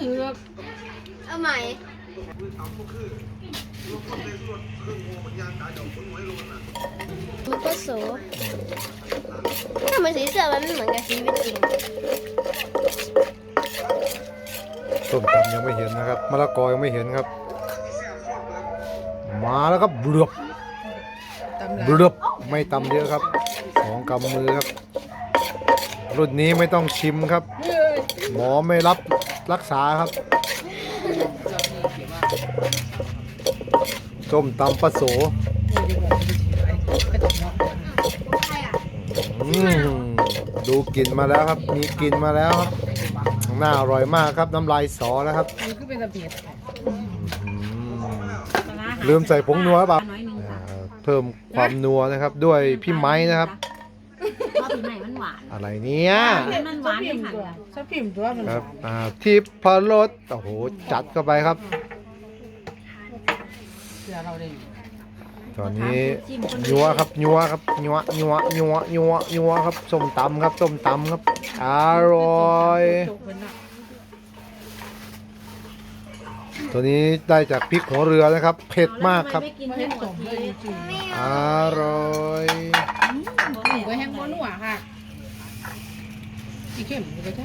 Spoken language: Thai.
ถือเอาใหม่มันก็สูทำไมสีเสื้อมันไม่เหมือนกับชีวิตจริงส้มตำยังไม่เห็นนะครับมะละกอยังไม่เห็นครับ มาแล้วครับเบือบตำเบือบไม่ตำเยอะครับสองกำมือครับ รุ่นนี้ไม่ต้องชิมครับ หมอไม่รับ รักษาครับส้มตำปลาโสอืมดูกลิ่นมาแล้วครับ มีกลิ่นมาแล้วครับน่าอร่อยมากครับน้ำลายสอแล้วครับมันก็เป็นตะเพียนอืมลืมใส่ผงนัวเปล่าอ่าเพิ่มความนัวนะครับ ด้วยพี่ไม้นะครับ เพราะปีใหม่มันหวานอะไรเนี่ยมันหวานพิไม่มพ์ขันตัวเลยชอบพิมพ์ตัวมันครับอ่าทิพพรสโอ้โหจัดเข้าไปครับ เสือเราเองตอนนี้ยัวครับยัวครับยัวยัวยัวยัวยัวครับส้มตำครับส้มตำครับอร่อย จกเป็นอะตัวนี้ได้จากพริกหัวเรือนะครับ เผ็ดมากครับ ไม่กินมาให้เห็นหมสดมเลเลยยจริงอร่อย หนูก็แห้